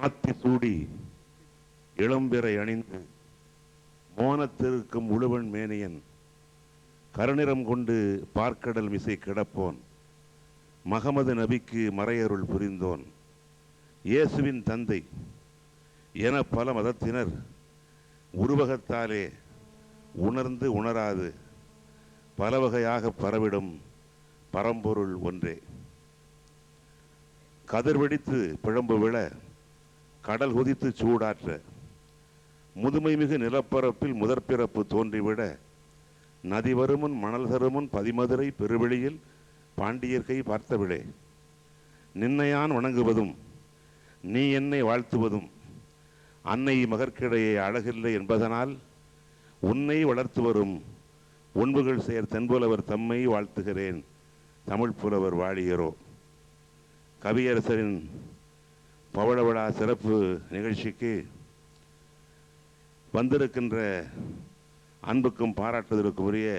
ஆத்தி சூடி இளம்பிறை அணிந்து மோனத்திருக்கும் உழுவன் மேனியன் கருநிறம் கொண்டு பார்க்கடல் மிசை கிடப்போன் மகமது நபிக்கு மறையருள் புரிந்தோன். இயேசுவின் தந்தை என பல மதத்தினர் உருவகத்தாலே உணர்ந்து உணராது பலவகையாக பரவிடும் பரம்பொருள் ஒன்றே. கதிர்வெடித்து பிழம்பு விழ கடல் குதித்து சூடாற்ற முதுமை மிகு நிலப்பரப்பில் முதற்பிறப்பு தோன்றிவிட நதி வருமுன் மணல் தருமுன் பதிமதுரை பெருவெளியில் பாண்டியர்கை பார்த்தவிடே. நின்னையான் வணங்குவதும் நீ என்னை வாழ்த்துவதும் அன்னை மகற்கிடையே அழகில்லை என்பதனால் உன்னை வளர்த்து வரும் உண்புகள் செயர் தென்புலவர் தம்மை வாழ்த்துகிறேன் தமிழ் புலவர் வாழியரோ. கவியரசரின் பவழவிழா சிறப்பு நிகழ்ச்சிக்கு வந்திருக்கின்ற அன்புக்கும் பாராட்டுதலுக்குரிய உரிய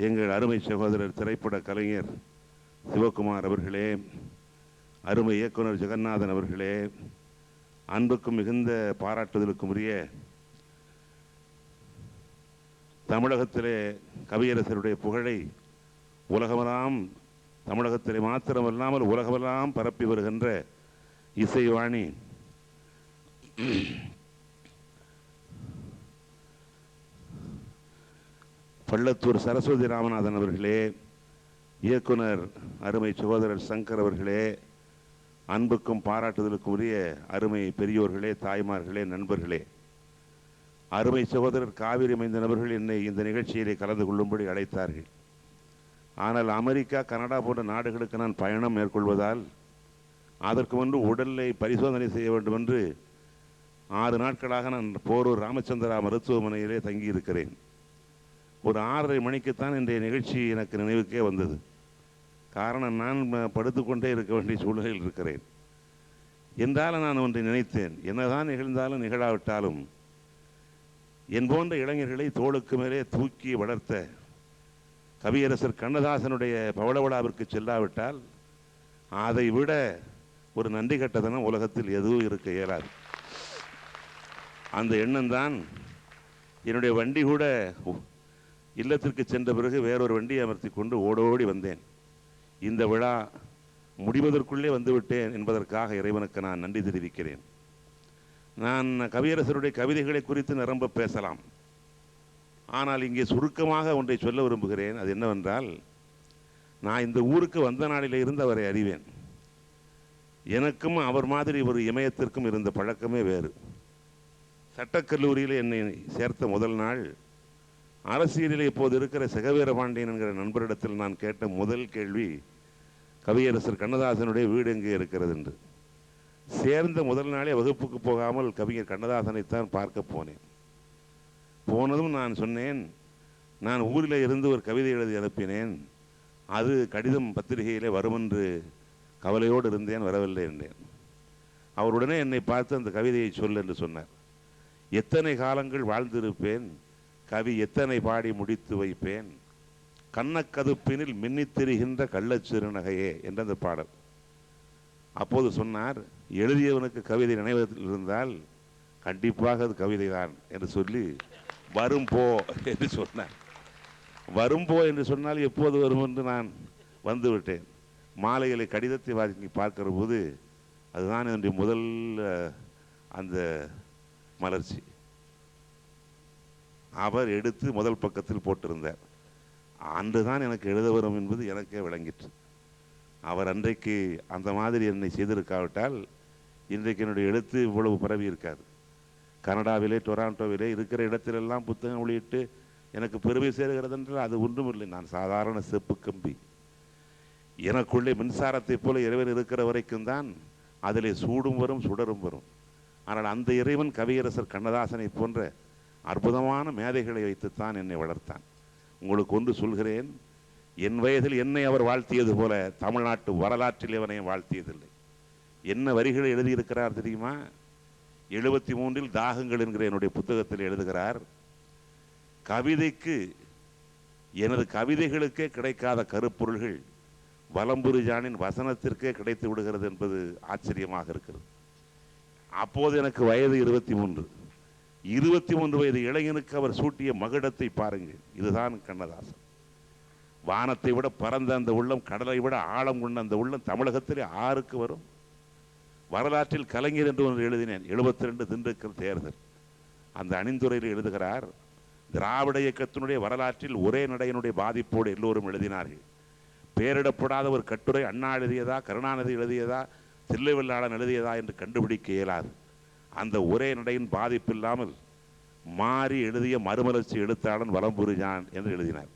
எங்கள் அருமை சகோதரர் திரைப்பட கலைஞர் சிவகுமார் அவர்களே அருமை இயக்குனர் ஜெகநாதன் அவர்களே அன்புக்கும் மிகுந்த பாராட்டுதலுக்கும் உரிய தமிழகத்திலே கவியரசருடைய புகழை உலகமெல்லாம் தமிழகத்திலே மாத்திரமல்லாமல் உலகமெல்லாம் பரப்பி வருகின்ற இசைவாணி. பள்ளத்தூர் சரஸ்வதி ராமநாதன் அவர்களே இயக்குனர் அருமை சகோதரர் சங்கர் அவர்களே அன்புக்கும் பாராட்டுதலுக்கும் உரிய அருமை பெரியோர்களே தாய்மார்களே நண்பர்களே. அருமை சகோதரர் காவிரி மைந்தன் அவர்கள் என்னை இந்த நிகழ்ச்சியிலே கலந்து கொள்ளும்படி அழைத்தார்கள். ஆனால் அமெரிக்கா கனடா போன்ற நாடுகளுக்கு நான் பயணம் மேற்கொள்வதால் அதற்கு முன்பு உடலை பரிசோதனை செய்ய வேண்டும் என்று ஆறு நாட்களாக நான் போரூர் ராமச்சந்திரா மருத்துவமனையிலே தங்கியிருக்கிறேன். ஒரு ஆறரை மணிக்குத்தான் இன்றைய நிகழ்ச்சி எனக்கு நினைவுக்கே வந்தது. காரணம் நான் படுத்துக்கொண்டே இருக்க வேண்டிய சூழ்நிலையில் இருக்கிறேன். என்றாலும் நான் ஒன்றை நினைத்தேன். என்னதான் நிகழ்ந்தாலும் நிகழாவிட்டாலும் என் போன்ற இளைஞர்களை தோளுக்கு மேலே தூக்கி வளர்த்த கவியரசர் கண்ணதாசனுடைய பவளவிழாவிற்கு செல்லாவிட்டால் அதை விட ஒரு நன்றி கட்டதனம் உலகத்தில் எதுவும் இருக்க இயலாது. அந்த எண்ணம் தான் என்னுடைய வண்டி கூட இல்லத்திற்கு சென்ற பிறகு வேறொரு வண்டியை அமர்த்தி கொண்டு ஓடோடி வந்தேன். இந்த விழா முடிவதற்குள்ளே வந்துவிட்டேன் என்பதற்காக இறைவனுக்கு நான் நன்றி தெரிவிக்கிறேன். நான் கவியரசருடைய கவிதைகளை குறித்து நிரம்ப பேசலாம். ஆனால் இங்கே சுருக்கமாக ஒன்றை சொல்ல விரும்புகிறேன். அது என்னவென்றால் நான் இந்த ஊருக்கு வந்த நாளிலிருந்து அவரை அறிவேன். எனக்கும் அவர் மாதிரி ஒரு இமயத்திற்கும் இருந்த பழக்கமே வேறு. சட்டக்கல்லூரியில் என்னை சேர்த்த முதல் நாள் அரசியலில் இப்போது இருக்கிற சிகவீர பாண்டியன் என்கிற நண்பரிடத்தில் நான் கேட்ட முதல் கேள்வி கவியரசர் கண்ணதாசனுடைய வீடு எங்கே இருக்கிறது என்று. சேர்ந்த முதல் நாளே வகுப்புக்கு போகாமல் கவிஞர் கண்ணதாசனைத்தான் பார்க்க போனேன். போனதும் நான் சொன்னேன் நான் ஊரில் இருந்து ஒரு கவிதை எழுதி அனுப்பினேன் அது கடிதம் பத்திரிகையிலே வரும் என்று கவலையோடு இருந்தேன் வரவில்லை என்றேன். அவர் உடனே என்னை பார்த்து அந்த கவிதையை சொல் என்று சொன்னார். எத்தனை காலங்கள் வாழ்ந்திருப்பேன் கவி எத்தனை பாடி முடித்து வைப்பேன் கண்ணக்கதுப்பினில் மின்னித் கள்ளச்சிறுநகையே என்ற அந்த பாடல். அப்போது சொன்னார் எழுதியவனுக்கு கவிதை நினைவதில் இருந்தால் கண்டிப்பாக அது கவிதைதான் என்று சொல்லி வரும் போ என்று சொன்னார். வரும் போ என்று சொன்னால் எப்போது வரும் என்று நான் வந்துவிட்டேன் மாலைகளை கடிதத்தை வாங்கி பார்க்கிற போது அதுதான் என்னுடைய முதல் அந்த மலர்ச்சி. அவர் எடுத்து முதல் பக்கத்தில் போட்டிருந்தார். அன்று தான் எனக்கு எழுத வரும் என்பது எனக்கே விளங்கிற்று. அவர் அன்றைக்கு அந்த மாதிரி என்னை செய்திருக்காவிட்டால் இன்றைக்கு என்னுடைய எழுத்து இவ்வளவு பரவி இருக்காது. கனடாவிலே டொராண்டோவிலே இருக்கிற இடத்திலெல்லாம் புத்தகம் வெளியிட்டு எனக்கு பெருமை சேர்கிறது என்றால் அது ஒன்றுமில்லை. நான் சாதாரண செப்பு கம்பி. எனக்குள்ளே மின்சாரத்தைப் போல இறைவன் இருக்கிற வரைக்கும் தான் அதிலே சூடும் வரும் சுடரும் வரும். ஆனால் அந்த இறைவன் கவியரசர் கண்ணதாசனை போன்ற அற்புதமான மேதைகளை வைத்துத்தான் என்னை வளர்த்தான். உங்களுக்கு ஒன்று சொல்கிறேன் என் வயதில் என்னை அவர் வாழ்த்தியது போல தமிழ்நாட்டு வரலாற்றில் இவனையும் வாழ்த்தியதில்லை. என்ன வரிகளை எழுதியிருக்கிறார் தெரியுமா? எழுபத்தி மூன்றில் தாகங்கள் என்கிற என்னுடைய புத்தகத்தில் எழுதுகிறார் கவிதைக்கு எனது கவிதைகளுக்கே கிடைக்காத கருப்பொருள்கள் வலம்புரிஜானின் வசனத்திற்கே கிடைத்து விடுகிறது என்பது ஆச்சரியமாக இருக்கிறது. அப்போது எனக்கு வயது இருபத்தி மூன்று இருபத்தி மூன்று வயது இளைஞனுக்கு அவர் சூட்டிய மகுடத்தை பாருங்கள் இதுதான் கண்ணதாசன். வானத்தை விட பறந்த அந்த உள்ளம் கடலை விட ஆழம் கொண்ட அந்த உள்ளம் தமிழகத்திலே ஆறுக்கு வரும். வரலாற்றில் கலைஞர் என்று ஒன்று எழுதினேன் எழுபத்தி ரெண்டு திண்டுக்கல் தேர்தல். அந்த அணிந்துரையில் எழுதுகிறார் திராவிட இயக்கத்தினுடைய வரலாற்றில் ஒரே நடையினுடைய பாதிப்போடு எல்லோரும் எழுதினார்கள். பெயரிடப்படாத ஒரு கட்டுரை அண்ணா எழுதியதா கருணாநிதி எழுதியதா தில்லைவெள்ளாளன் எழுதியதா என்று கண்டுபிடிக்க இயலாது. அந்த ஒரே நடையின் பாதிப்பில்லாமல் மாறி எழுதிய மறுமலர்ச்சி எழுத்தாளன் வலம்புரிஜான் என்று எழுதினார்.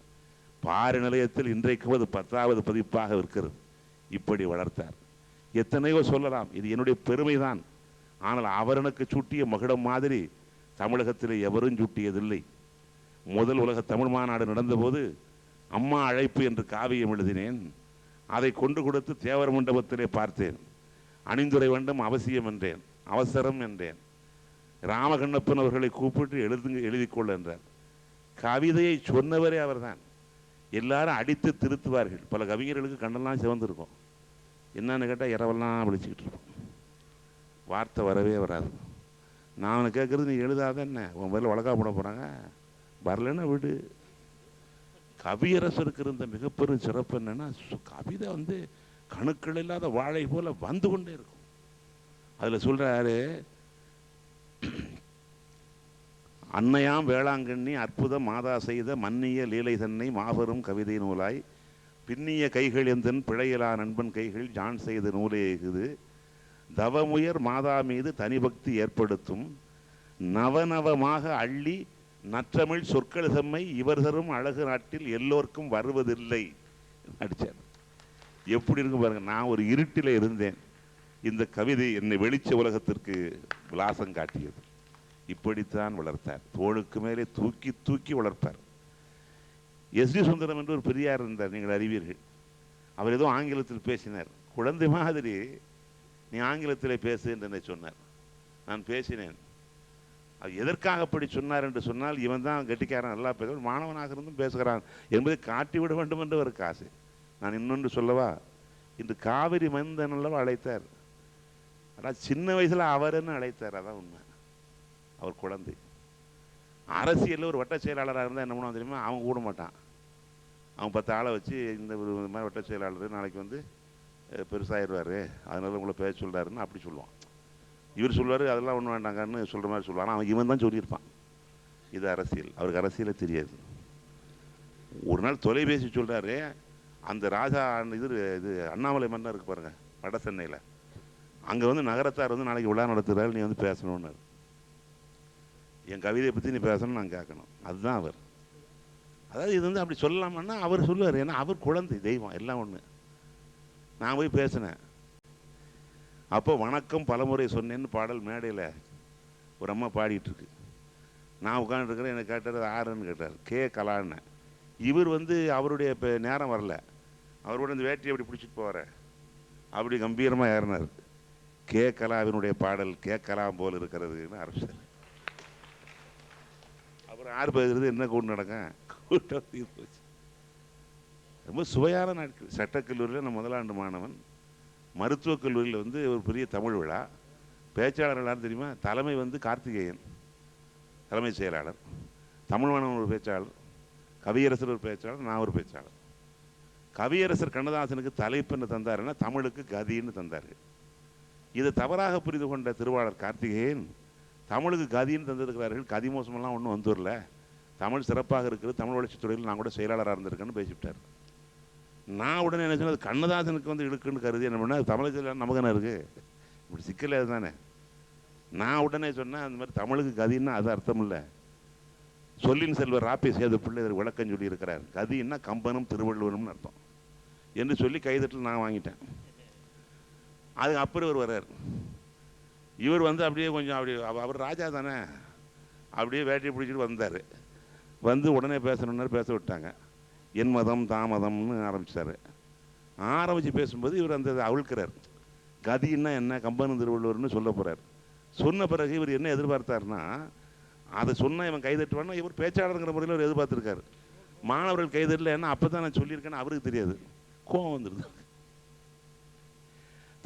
பாரி நிலையத்தில் இன்றைக்கு அது பத்தாவது பதிப்பாக இருக்கிறது. இப்படி வளர்த்தார். எத்தனையோ சொல்லலாம் இது என்னுடைய பெருமைதான். ஆனால் அவர் எனக்கு சூட்டிய மகுடம் மாதிரி தமிழகத்தில் எவரும் சூட்டியதில்லை. முதல் உலக தமிழ் மாநாடு நடந்தபோது அம்மா அழைப்பு என்று காவியம் எழுதினேன். அதை கொண்டு கொடுத்து தேவர் மண்டபத்திலே பார்த்தேன். அணிந்துரை வேண்டும் அவசியம் என்றேன் அவசரம் என்றேன். ராமகண்ணப்பன் அவர்களை கூப்பிட்டு எழுதுங்க எழுதிக்கொள் என்றார். கவிதையை சொன்னவரே அவர்தான். எல்லாரும் அடித்து திருத்துவார்கள். பல கவிஞர்களுக்கு கண்ணெல்லாம் சிவந்திருக்கும். என்னன்னு கேட்டால் இரவெல்லாம் விழிச்சிக்கிட்டு இருப்போம். வார்த்தை வரவே வராது. நான் கேட்குறது நீ எழுதாத என்ன? உன் பேரில் வழக்கா போட போகிறாங்க வரலன்னா விடு. கவியரசருக்கு இருந்த மிகப்பெரும் சிறப்பு என்னென்னா கவிதை வந்து கணுக்கள் இல்லாத வாழை போல வந்து கொண்டே இருக்கும். அதில் சொல்றாரு அன்னையாம் வேளாங்கண்ணி அற்புத மாதா செய்த மன்னிய லீலை தன்னை மாபெரும் கவிதை நூலாய் பின்னிய கைகள் எந்தன் பிழையிலா நண்பன் கைகள் ஜான் செய்த நூலே இது. தவமுயர் மாதா மீது தனிபக்தி ஏற்படுத்தும் நவநவமாக அள்ளி நற்றமிழ் சொற்கள் செம்மை இவர் தரும் அழகு நாட்டில் எல்லோருக்கும் வருவதில்லை அடித்தார் எப்படி இருக்கு பாருங்க நான் ஒரு இருட்டில் இருந்தேன். இந்த கவிதை என்னை வெளிச்ச உலகத்திற்கு விலாசம் காட்டியது. இப்படித்தான் வளர்த்தார். தோளுக்கு மேலே தூக்கி தூக்கி வளர்ப்பார். எஸ் டி சுந்தரம் என்று ஒரு பெரியார் இருந்தார் நீங்கள் அறிவீர்கள். அவர் ஏதோ ஆங்கிலத்தில் பேசினார். குழந்தை மாதிரி நீ ஆங்கிலத்தில் பேசு என்று என்னை சொன்னார். நான் பேசினேன். அது எதற்காக அப்படி சொன்னார் என்று சொன்னால் இவன் தான் கெட்டிக்காரன் நல்லா பேசுவான் மாணவனாக இருந்தும் பேசுகிறான் என்பதை காட்டிவிட வேண்டும் என்று ஒரு காசு. நான் இன்னொன்று சொல்லவா? இன்று காவிரி மந்தன் அல்லவா அழைத்தார்? ஆனால் சின்ன வயசில் அவர்னு அழைத்தார்? அதான் உண்மை. அவர் குழந்தை. அரசியலில் ஒரு வட்ட செயலாளராக இருந்தால் என்ன பண்ணுவான் தெரியுமா? அவன் கூட மாட்டான். அவன் பத்து ஆளை வச்சு இந்த ஒரு மாதிரி வட்ட செயலாளர் நாளைக்கு வந்து பெருசாகிடுவார் அதனால உங்களை பேச சொல்கிறாருன்னு அப்படி சொல்லுவான். இவர் சொல்வார் அதெல்லாம் ஒன்றும் வேண்டாங்கன்னு சொல்கிற மாதிரி சொல்லுவான் ஆனா, அவன் இவன் தான் சொல்லியிருப்பான். இது அரசியல். அவருக்கு அரசியலே தெரியாது. ஒரு நாள் தொலைபேசி சொல்கிறாரு அந்த ராஜா இது இது அண்ணாமலை மன்னர் இருக்கு பாருங்கள் வட சென்னையில். அங்கே வந்து நகரத்தார் வந்து நாளைக்கு விழா நடத்துகிறாரு நீ வந்து பேசணும்னாரு. என் கவிதையை பற்றி நீ பேசணும்னு நான் கேட்கணும். அதுதான் அவர். அதாவது இது வந்து அப்படி சொல்லலாமான்னா அவர் சொல்லுவார். ஏன்னா அவர் குழந்தை தெய்வம் எல்லாம் ஒன்று நான் போய் பேசினேன். அப்போ வணக்கம் பலமுறை சொன்னேன்னு பாடல் மேடையில் ஒரு அம்மா பாடிட்டுருக்கு. நான் உட்காந்துருக்கிறேன் எனக்கு கேட்டார் ஆறுன்னு கேட்டார். கே. கலான்னு. இவர் வந்து அவருடைய இப்போ நேரம் வரல. அவரோட இந்த வேட்டியை அப்படி பிடிச்சிட்டு போகிற அப்படி கம்பீரமாக ஏறினார். கே. கலாவினுடைய பாடல் கேட்கலாம் போல் இருக்கிறதுன்னு ஆரம்பிச்சார். அப்புறம் ஆறு பேசுறது என்ன கூட்டம் நடக்கும் கூட்டம் போச்சு ரொம்ப சுவையான நாட்கள். சட்டக்கல்லூரியில் நான் முதலாண்டு மாணவன். மருத்துவக் கல்லூரியில் வந்து ஒரு பெரிய தமிழ் விழா. பேச்சாளர் எல்லாரும் தெரியுமா? தலைமை வந்து கார்த்திகேயன் தலைமைச் செயலாளர். தமிழ் மாணவன் ஒரு பேச்சாளர் கவியரசர் ஒரு பேச்சாளர் நான் ஒரு பேச்சாளர். கவியரசர் கண்ணதாசனுக்கு தலைப்பு என்ன தந்தாருன்னா தமிழுக்கு கதின்னு தந்தார். இதை தவறாக புரிந்து கொண்ட திருவாளர் கார்த்திகேயன் தமிழுக்கு கதின்னு தந்திருக்கிறார்கள். கதி மோசமெல்லாம் ஒன்றும் வந்துடல தமிழ் சிறப்பாக இருக்குது தமிழ் வளர்ச்சித் துறையில் நான் கூட செயலாளராக இருந்திருக்கேன்னு பேசிவிட்டார். நான் உடனே என்ன சொன்னது கண்ணதாசனுக்கு வந்து இழுக்குன்னு கருதி என்ன பண்ண தமிழகத்தில் நமக்கு என்ன இப்படி சிக்கல் தானே நான் உடனே சொன்னேன் அந்த மாதிரி தமிழுக்கு கதின்னா அது அர்த்தம் இல்லை சொல்லின் செல்வர் ராப்பி சேது பிள்ளை இதற்கு விளக்கம் சொல்லி இருக்கிறார். கதின்னா கம்பனும் திருவள்ளுவரும்னு அர்த்தம். என்று சொல்லி கைதட்டில் நான் வாங்கிட்டேன். அதுக்கு அப்புறம் இவர் வர்றார். இவர் வந்து அப்படியே கொஞ்சம் அப்படி அவர் ராஜா தானே. அப்படியே வேட்டையை பிடிச்சிட்டு வந்தார். வந்து உடனே பேசணுன்னாரு பேச விட்டாங்க. என் மதம் தாமதம்னு ஆரம்பித்தார் ஆரம்பித்து பேசும்போது இவர் அந்த அவிழ்க்கிறார். கதின்னா என்ன கம்பன் திருவள்ளுவர்னு சொல்ல போகிறார் சொன்ன பிறகு இவர் என்ன எதிர்பார்த்தாருன்னா அதை சொன்னால் இவன் கைதட்டுவான்னா இவர் பேச்சாளருங்கிற முறையில் அவர் எதிர்பார்த்துருக்காரு. மாணவர்கள் கைதட்டல ஏன்னா அப்போ தான் நான் சொல்லியிருக்கேன்னு அவருக்கு தெரியாது. கோவம் வந்துடுது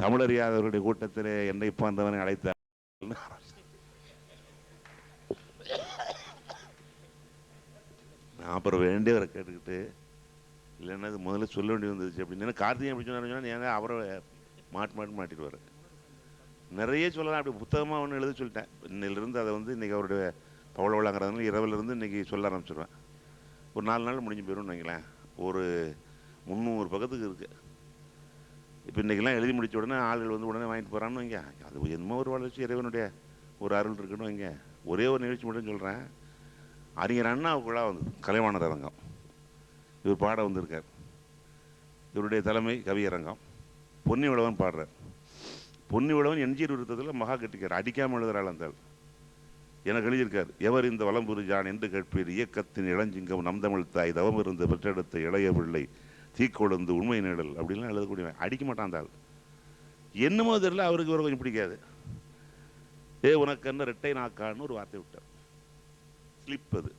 தமிழறியாதவர்களுடைய கூட்டத்தில் என்னை போன்றவனை அழைத்தார். நான் அப்புறம் வேண்டியவரை கேட்டுக்கிட்டு இல்லைன்னா இது முதல்ல சொல்ல வேண்டி வந்துச்சு அப்படின்னு. கார்த்திகை அப்படின்னு சொன்னாருன்னா ஏன்னா அவரை மாட்டு மாட்டு மாட்டிடுவார். நிறைய சொல்லலாம் அப்படி புத்தகமாக ஒன்று எழுத சொல்லிட்டேன். இன்னிலிருந்து அதை வந்து இன்றைக்கி அவருடைய பவள விழாங்கிறதுனால இரவிலிருந்து இன்றைக்கி சொல்ல ஆரம்பிச்சிடுவேன் ஒரு நாலு நாள் முடிஞ்சு போயிடும்னு வைங்களேன். ஒரு முந்நூறு பக்கத்துக்கு இருக்குது இப்போ இன்றைக்கெல்லாம் எழுதி முடித்த உடனே ஆளுகள் வந்து உடனே வாங்கிட்டு போகிறான்னு வைங்க. அது என்னமோ ஒரு வளர்ச்சி இறைவனுடைய ஒரு அருள் இருக்குன்னு வைங்க. ஒரே ஒரு நிகழ்ச்சி மட்டும் சொல்கிறேன் அறிஞர் அண்ணாவுக்குள்ளா வந்து கலைவாணர் அரங்கம். இவர் பாட வந்திருக்கார். இவருடைய தலைமை கவியரங்கம் பொன்னி விழவன் பாடுறார். பொன்னி விழவன் என்ஜிஆர் விருத்தத்தில் மகா கட்டிக்கார். அடிக்காமல் எழுதுறாள் அந்த எனக்கு எழுதியிருக்கார். எவர் இந்த வலம்புரி ஜான் என்று கேட்பீர். இயக்கத்தின் இளஞ்சிங்கம் நம் தமிழ் தாய். தவம் இருந்து பெற்றெடுத்த இளைய பிள்ளை. தீக்கொழுந்து உண்மை நிழல் அப்படின்லாம் எழுதக்கூடியவன். அடிக்க மாட்டான் அந்த ஆள். என்னமோ தெரியல அவருக்கு இவரை கொஞ்சம் பிடிக்காது. ஏ உனக்கு என்ன ரெட்டை நாக்கான்னு ஒரு வார்த்தை விட்டார். ஸ்லிப் அது.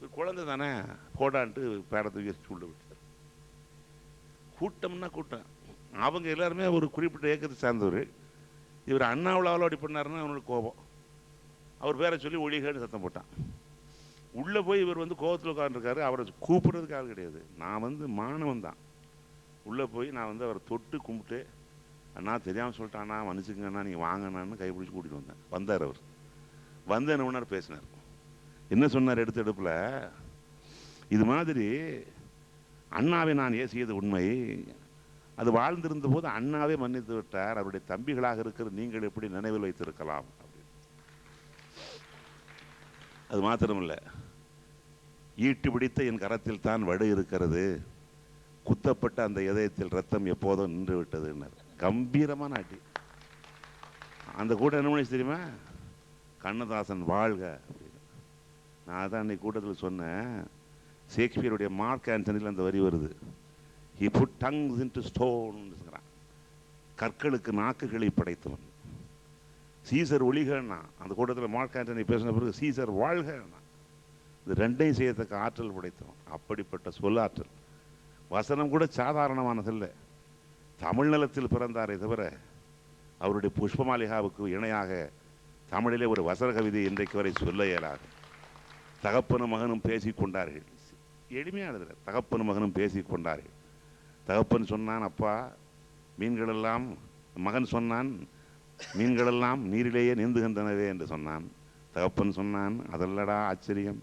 ஒரு குழந்தை தானே போடான்ட்டு பேரத்தை உயர்ச்சி உள்ள விட்டார். கூட்டம்னா கூட்டம். அவங்க எல்லாருமே ஒரு குறிப்பிட்ட இயக்கத்தை சார்ந்தவர். இவர் அண்ணாவிழாவில் அப்படி பண்ணாருன்னா அவனோட கோபம். அவர் பேரை சொல்லி ஒழிகன்னு சத்தம் போட்டான். உள்ளே போய் இவர் வந்து கோபத்தில் உட்காந்துருக்காரு அவரை கூப்பிட்றதுக்கு ஆள் கிடையாது. நான் வந்து மாணவன் தான். உள்ளே போய் நான் வந்து அவரை தொட்டு கும்பிட்டு அண்ணா தெரியாமல் சொல்லிட்டாண்ணா அண்ணா நீங்கள் வாங்கண்ணான்னு கைப்பிடிச்சு கூட்டிகிட்டு வந்தேன். வந்தார் அவர். வந்த நிமிடம் பேசினார். என்ன சொன்னார் எடுத்து எடுப்பில்? இது மாதிரி அண்ணாவை நான் ஏசியது உண்மை. அது வாழ்ந்திருந்த போது அண்ணாவே மன்னித்து விட்டார். அவருடைய தம்பிகளாக இருக்கிற நீங்கள் எப்படி நினைவில் வைத்திருக்கலாம் அது மாத்திரமில்லை. ஈட்டு பிடித்த என் கரத்தில் தான் வடு இருக்கிறது. குத்தப்பட்ட அந்த இதயத்தில் ரத்தம் எப்போதும் நின்று விட்டதுன்னார் கம்பீரமான அடி. அந்த கூட என்ன பண்ணி தெரியுமா? கண்ணதாசன் வாழ்க. நான் தான் அன்னைக்கு கூட்டத்தில் சொன்னேன் ஷேக்ஸ்பியருடைய மார்க் ஆண்டனியில் அந்த வரி வருது. ஹி புட் டங்ஸ் இன்டு ஸ்டோன்ங்கிறான் கற்களுக்கு நாக்குகளை படைத்தவன். சீசர் ஒளிகன்னா அந்த கூட்டத்தில் மார்க் ஆண்டனி பேசின பிறகு சீசர் வாழ்கன்னா இது ரெண்டையும் செய்யத்தக்க ஆற்றல் படைத்தவன் அப்படிப்பட்ட சொல்லாற்றல். வசனம் கூட சாதாரணமானதில்லை. தமிழ் நிலத்தில் பிறந்தாரே தவிர அவருடைய புஷ்பமாலிகாவுக்கு இணையாக தமிழிலே ஒரு வசன கவிதை இன்றைக்கு வரை சொல்ல இயலாது. தகப்பனும் மகனும் பேசிக் கொண்டார்கள் எளிமையானது தகப்பனும் மகனும் பேசிக் கொண்டார்கள் தகப்பன் சொன்னான் அப்பா மீன்களெல்லாம் மகன் சொன்னான் மீன்களெல்லாம் நீரிலேயே நீந்துகின்றனவே என்று சொன்னான். தகப்பன் சொன்னான் அதல்லடா ஆச்சரியம்.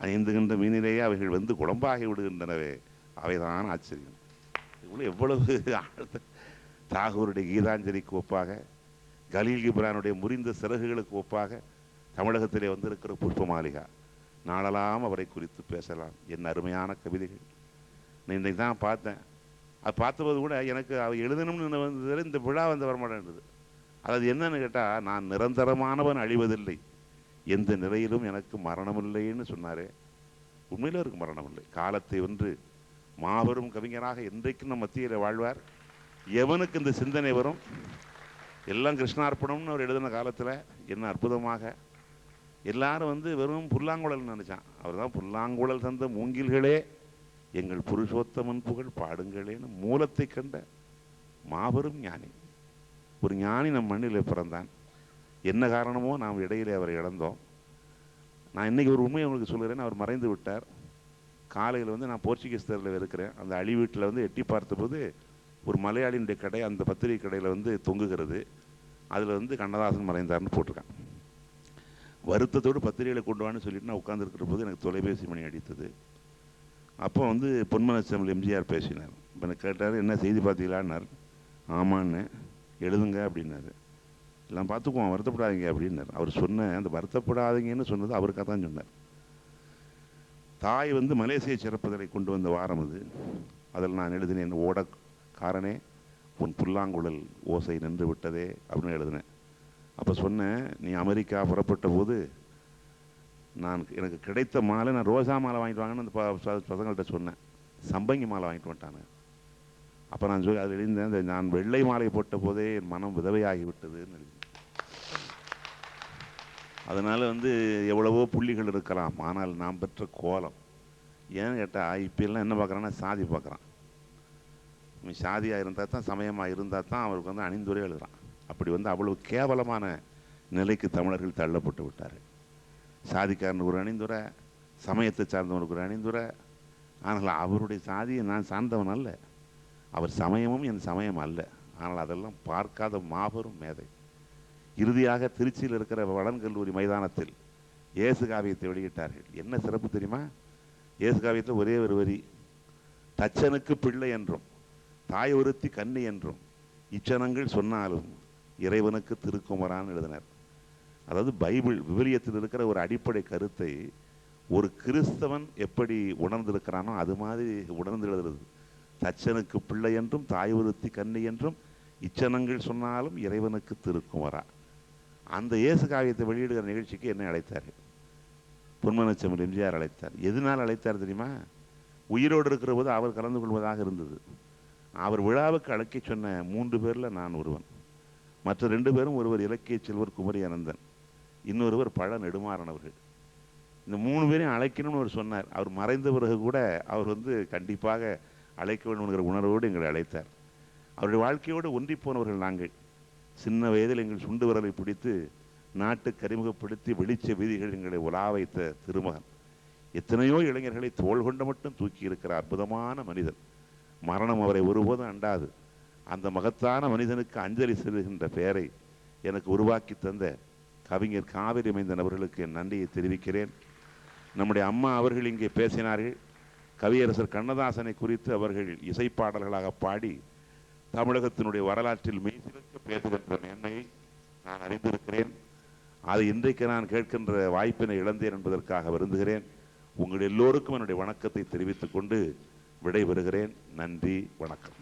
அணிந்துகின்ற மீனிலேயே அவைகள் வந்து குழம்பாகி விடுகின்றனவே. அவைதான் ஆச்சரியம். இவ்வளோ எவ்வளவு ஆழ்த்த தாகூருடைய கீதாஞ்சலிக்கு ஒப்பாக கலீல் கிப்ரானுடைய முறிந்த சிறகுகளுக்கு ஒப்பாக தமிழகத்திலே வந்திருக்கிற புஷ்ப மாளிகா நாளெல்லாம் அவரை குறித்து பேசலாம். என் அருமையான கவிதைகள். நான் இன்றைக்கு தான் பார்த்தேன். அது பார்த்தபோது கூட எனக்கு அவர் எழுதணும்னு வந்ததில் இந்த விழா வந்து வரமாட்டேன்றது. அதாவது என்னன்னு கேட்டால் நான் நிரந்தரமானவன் அழிவதில்லை. எந்த நிலையிலும் எனக்கு மரணமில்லைன்னு சொன்னாரே. உண்மையில் அவருக்கு மரணம் இல்லை காலத்தை வென்று மாபெரும் கவிஞராக என்றைக்கும் நம் மத்தியில் வாழ்வார். எவனுக்கு இந்த சிந்தனை வரும்? எல்லாம் கிருஷ்ணார்ப்பணம்னு அவர் எழுதின காலத்தில். என்ன அற்புதமாக எல்லாரும் வந்து வெறும் புல்லாங்குழல் நினைச்சான். அவர் தான் புல்லாங்குழல் தந்த மூங்கில்களே எங்கள் புருஷோத்தமன் புகழ் பாடுங்களேன்னு மூலத்தை கண்ட மாபெரும் ஞானி. ஒரு ஞானி நம் மண்ணில் பிறந்தான். என்ன காரணமோ நாம் இடையிலே அவரை இழந்தோம். நான் இன்னைக்கு ஒரு உண்மையை உங்களுக்கு சொல்கிறேன் அவர் மறைந்து விட்டார். காலையில் வந்து நான் போர்ச்சுகீஸ் தெருவில் இருக்கிறேன். அந்த அழி வீட்டில் வந்து எட்டி பார்த்தபோது ஒரு மலையாளியினுடைய கடை அந்த பத்திரிகை கடையில் வந்து தொங்குகிறது. அதில் வந்து கண்ணதாசன் மறைந்தார்னு போட்டிருக்கான். வருத்தத்தோடு பத்திரிகையில் கொண்டு வான்னு சொல்லிட்டு நான் உட்காந்துருக்கிற போது எனக்கு தொலைபேசி மணி அடித்தது. அப்போ வந்து பொன்மனச்சமல் எம்ஜிஆர் பேசினார். இப்போ எனக்கு கேட்டார் என்ன செய்தி பார்த்தீங்களான்னார்? ஆமான்னு. எழுதுங்க அப்படின்னாரு. எல்லாம் பார்த்துக்குவோம் வருத்தப்படாதீங்க அப்படின்னார். அவர் சொன்ன அந்த வருத்தப்படாதீங்கன்னு சொன்னது அவருக்காக தான் சொன்னார். தாய் வந்து மலேசிய சிறப்புதலை கொண்டு வந்த வாரம் அது. அதில் நான் எழுதினேன் ஓட காரணே உன் புல்லாங்குழல் ஓசை நின்று விட்டதே அப்படின்னு எழுதினேன். அப்போ சொன்னேன் நீ அமெரிக்கா புறப்பட்ட போது நான் எனக்கு கிடைத்த மாலை நான் ரோஜா மாலை வாங்கிட்டு வாங்கன்னு அந்த பசங்கள்கிட்ட சொன்னேன். சம்பங்கி மாலை வாங்கிட்டு வந்துட்டானு அப்போ நான் சொல்லி அதில் எழுந்தேன் இந்த நான் வெள்ளை மாலை போட்ட போதே என் மனம் விதவையாகிவிட்டதுன்னு எழுதி அதனால் வந்து எவ்வளவோ புள்ளிகள் இருக்கலாம் ஆனால் நாம் பெற்ற கோலம். ஏன்னு கேட்டால் இப்போ என்ன பார்க்குறான்னா சாதி பார்க்குறான் சாதியாக இருந்தால் தான் சமயமாக இருந்தால் தான் அவருக்கு வந்து அணிந்துரை எழுதுகிறான் அப்படி வந்து அவ்வளவு கேவலமான நிலைக்கு தமிழர்கள் தள்ளப்பட்டு விட்டார். சாதிக்காரனுக்கு ஒரு அணிந்துரை சமயத்தை சார்ந்தவனுக்கு ஒரு அணிந்துரை ஆனால் அவருடைய சாதியை நான் சார்ந்தவன் அல்ல. அவர் சமயமும் என் சமயம் அல்ல. ஆனால் அதெல்லாம் பார்க்காத மாபெரும் மேதை. இறுதியாக திருச்சியில் இருக்கிற வளன்கல்லூரி மைதானத்தில் இயேசு காவியத்தை வெளியிட்டார்கள். என்ன சிறப்பு தெரியுமா? இயேசு காவியத்தில் ஒரே ஒரு வரி தச்சனுக்கு பிள்ளை என்றும் தாய் ஒருத்தி கன்னி என்றும் இச்சனங்கள் சொன்னாலும் இறைவனுக்கு திருக்குமரான் எழுதினார். அதாவது பைபிள் விவிலியத்தில் இருக்கிற ஒரு அடிப்படை கருத்தை ஒரு கிறிஸ்தவன் எப்படி உணர்ந்திருக்கிறானோ அது மாதிரி உணர்ந்து எழுதுறது. தச்சனுக்கு பிள்ளை என்றும் தாய் ஒருத்தி கன்னி என்றும் இச்சனங்கள் சொன்னாலும் இறைவனுக்கு திருக்குமரா. அந்த இயேசு காவியத்தை வெளியிடுகிற நிகழ்ச்சிக்கு என்னை அழைத்தார். பொன்மனச்செம்மல் எம்ஜிஆர் அழைத்தார். எதனால் அழைத்தார் தெரியுமா? உயிரோடு இருக்கிற போது அவர் கலந்து கொள்வதாக இருந்தது. அவர் விழாவுக்கு அழைக்க சொன்ன மூன்று பேரில் நான் ஒருவன். மற்ற ரெண்டு பேரும் ஒருவர் இலக்கிய செல்வர் குமரி அனந்தன் இன்னொருவர் பழ நெடுமாறன் அவர்கள். இந்த மூணு பேரையும் அழைக்கணும்னு அவர் சொன்னார். அவர் மறைந்த பிறகு கூட அவர் வந்து கண்டிப்பாக அழைக்க வேண்டும்ங்கிற உணர்வோடு எங்களை அழைத்தார். அவருடைய வாழ்க்கையோடு ஒன்றி போனவர்கள் நாங்கள். சின்ன வயதில் எங்கள் சுண்டு விரலை பிடித்து நாட்டு கறிமுகப்படுத்தி வெளிச்ச வீதிகள் எங்களை உலா வைத்த திருமகன். எத்தனையோ இளைஞர்களை தோல் கொண்டு மட்டும் தூக்கி இருக்கிற அற்புதமான மனிதன். மரணம் அவரை ஒருபோதும் அண்டாது. அந்த மகத்தான மனிதனுக்கு அஞ்சலி செலுகின்ற பெயரை எனக்கு உருவாக்கி தந்த கவிஞர் காவிரி மைந்தன் அவர்களுக்கு என் நன்றியை தெரிவிக்கிறேன். நம்முடைய அம்மா அவர்கள் இங்கே பேசினார்கள். கவியரசர் கண்ணதாசனை குறித்து அவர்கள் இசைப்பாடல்களாக பாடி தமிழகத்தினுடைய வரலாற்றில் மெய்சிலுக்கு பேசுகின்ற மேன்மையை நான் அறிந்திருக்கிறேன். அதை இன்றைக்கு நான் கேட்கின்ற வாய்ப்பினை இழந்தேன் என்பதற்காக வருந்துகிறேன். உங்கள் எல்லோருக்கும் என்னுடைய வணக்கத்தை தெரிவித்துக் கொண்டு விடைபெறுகிறேன். நன்றி வணக்கம்.